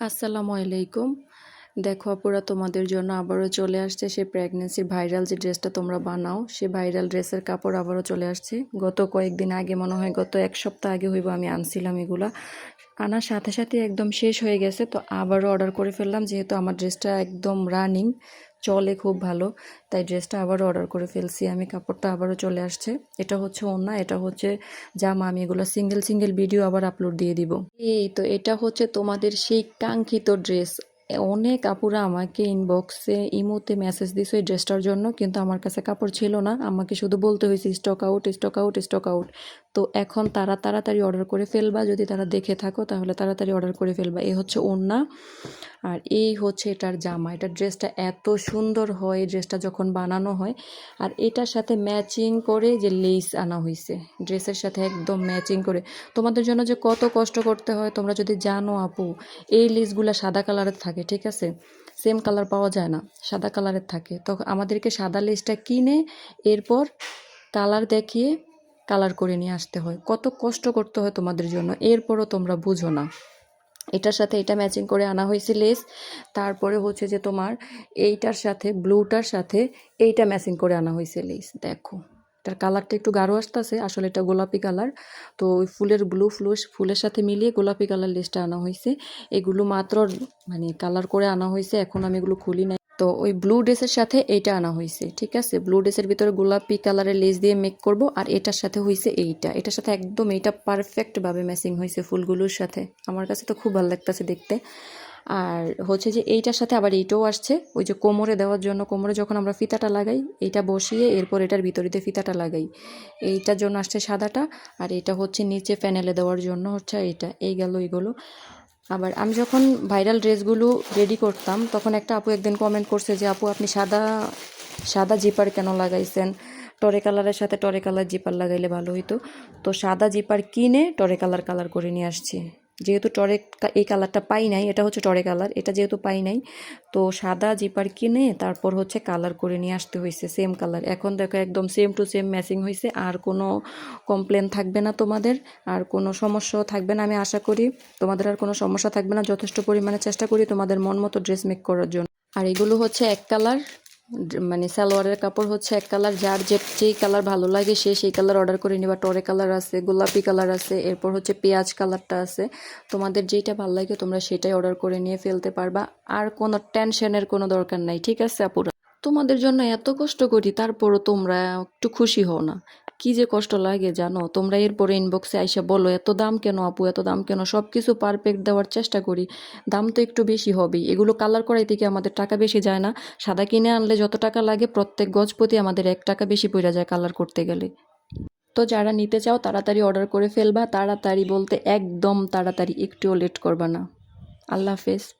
আসসালামু আলাইকুম। দেখো আপুরা, তোমাদের জন্য আবারও চলে আসছে সে প্রেগনেন্সির ভাইরাল যে ড্রেসটা তোমরা বানাও সে ভাইরাল ড্রেসের কাপড় আবারও চলে আসছে। গত কয়েকদিন আগে, মনে হয় গত এক সপ্তাহ আগে হইব আমি আনছিলাম এগুলা। আনার সাথে সাথে একদম শেষ হয়ে গেছে, তো আবারও অর্ডার করে ফেললাম, যেহেতু আমার ড্রেসটা একদম রানিং চলে খুব ভালো, তাই ড্রেসটা আবারও অর্ডার করে ফেলছি আমি, কাপড়টা আবারও চলে আসছে। এটা হচ্ছে ওনা এটা হচ্ছে জামা, আমি এগুলো সিঙ্গেল সিঙ্গেল ভিডিও আবার আপলোড দিয়ে দিব। এই তো, এটা হচ্ছে তোমাদের সেই কাঙ্ক্ষিত ড্রেস অনেক আপুরা আমাকে ইনবক্সে ইমোতে মেসেজ দিছে ওই ড্রেসটার জন্য, কিন্তু আমার কাছে কাপড় ছিল না। আমাকে শুধু বলতে হয়েছে stock out stock out stock out তো এখন তারা তাড়াতাড়ি অর্ডার করে ফেলবা। যদি তারা দেখে থাকো, তাহলে তাড়াতাড়ি অর্ডার করে ফেলবা। এই হচ্ছে ওড়না। আর এই হচ্ছে এটার জামা। এটার ড্রেসটা এত সুন্দর হয় এই ড্রেসটা যখন বানানো হয়। আর এটার সাথে ম্যাচিং করে যে লেস আনা হয়েছে ড্রেসের সাথে একদম ম্যাচিং করে। তোমাদের জন্য যে কত কষ্ট করতে হয়, তোমরা যদি জানো আপু, এই লেসগুলো সাদা কালারের থাকে। ঠিক আছে? সেম কালার পাওয়া যায় না, সাদা কালারের থাকে। তো আমাদেরকে সাদা লেসটা কিনে এরপর কালার দেখিয়ে কালার করে নিয়ে আসতে হয়। কত কষ্ট করতে হয় তোমাদের জন্য, এরপরও তোমরা বুঝো না। এটার সাথে এটা ম্যাচিং করে আনা হয়েছে লেস, তারপরে হচ্ছে যে তোমার এইটার সাথে ব্লুটার সাথে এইটা ম্যাচিং করে আনা হয়েছে লেস, দেখো। এটার কালারটা একটু গাঢ় আসতেছে, আসলে এটা গোলাপি কালার। তো ওই ফুলের ব্লু ফ্লু ফুলের সাথে মিলিয়ে গোলাপি কালার লেসটা আনা হয়েছে এগুলো মাত্র মানে কালার করে আনা হয়েছে এখন আমি এগুলো খুলি নাই। তো ওই ব্লু ড্রেসের সাথে এইটা আনা হয়েছে, ঠিক আছে? ব্লু ড্রেসের ভিতরে গোলাপি কালারের লেস দিয়ে মেক করব, আর এটার সাথে হয়েছে এইটা। এটার সাথে একদম এইটা পারফেক্টভাবে ম্যাচিং হয়েছে ফুলগুলোর সাথে। আমার কাছে তো খুব ভালো লাগতেছে দেখতে। আর হচ্ছে যে এইটার সাথে আবার এইটাও আসছে, ওই যে কোমরে দেওয়ার জন্য, কোমরে যখন আমরা ফিতাটা লাগাই, এইটা বসিয়ে এরপর এটার ভিতরিতে ফিতাটা লাগাই। এইটার জন্য আসছে সাদাটা, আর এটা হচ্ছে নিচে প্যানেলে দেওয়ার জন্য হচ্ছে এইটা। এই গেল এইগুলো আবার আমি যখন ভাইরাল ড্রেসগুলো রেডি করতাম, তখন একটা আপু একদিন কমেন্ট করছে যে, আপু, আপনি সাদা সাদা জিপার কেন লাগাইছেন? টরে কালারের সাথে টরে কালার জিপার লাগাইলে ভালো হইতো। তো সাদা জিপার কিনে টরে কালার কালার করে নিয়ে আসছি। যেহেতু টরে এই কালারটা পাই নাই, এটা হচ্ছে টরে কালার, এটা যেহেতু পাই নাই, তো সাদা জিপার কিনে তারপর হচ্ছে কালার করে নিয়ে আসতে হয়েছে সেম কালার এখন দেখো একদম সেম টু সেম ম্যাচিং হয়েছে আর কোনো কমপ্লেন থাকবে না তোমাদের, আর কোনো সমস্যাও থাকবে না। আমি আশা করি তোমাদের আর কোনো সমস্যা থাকবে না, যথেষ্ট পরিমাণে চেষ্টা করি তোমাদের মন মতো ড্রেস মেক করার জন্য। আর এগুলো হচ্ছে এক কালার মানে সালোয়ারের কাপড় হচ্ছে এক কালার যার যে, যেই কালার ভালো লাগে সে সেই কালার অর্ডার করে নিবা। টরে কালার আছে, গোলাপি কালার আছে, এরপর হচ্ছে পেঁয়াজ কালারটা আছে। তোমাদের যেইটা ভালো লাগে তোমরা সেটাই অর্ডার করে নিয়ে ফেলতে পারবা। আর কোনো টেনশনের কোনো দরকার নাই, ঠিক আছে আপুরা? তোমাদের জন্য এত কষ্ট করি, তারপরও তোমরা একটু খুশি হও না। কি যে কষ্ট লাগে জানো? তোমরা এরপরে ইনবক্সে আইসা বলো, এত দাম কেন আপু? এত দাম কেন? সব কিছু পারফেক্ট দেওয়ার চেষ্টা করি। দাম তো একটু বেশি হবেই। এগুলো কালার করাইতে কি আমাদের টাকা বেশি যায় না। সাদা কিনে আনলে যত টাকা লাগে প্রত্যেক গজপতি আমাদের এক টাকা বেশি পড়ে যায় কালার করতে গেলে। তো যারা নিতে চাও তাড়াতাড়ি অর্ডার করে ফেলবা। তাড়াতাড়ি বলতে একদম তাড়াতাড়ি, একটুও লেট করবা না। আল্লাহ হাফেজ।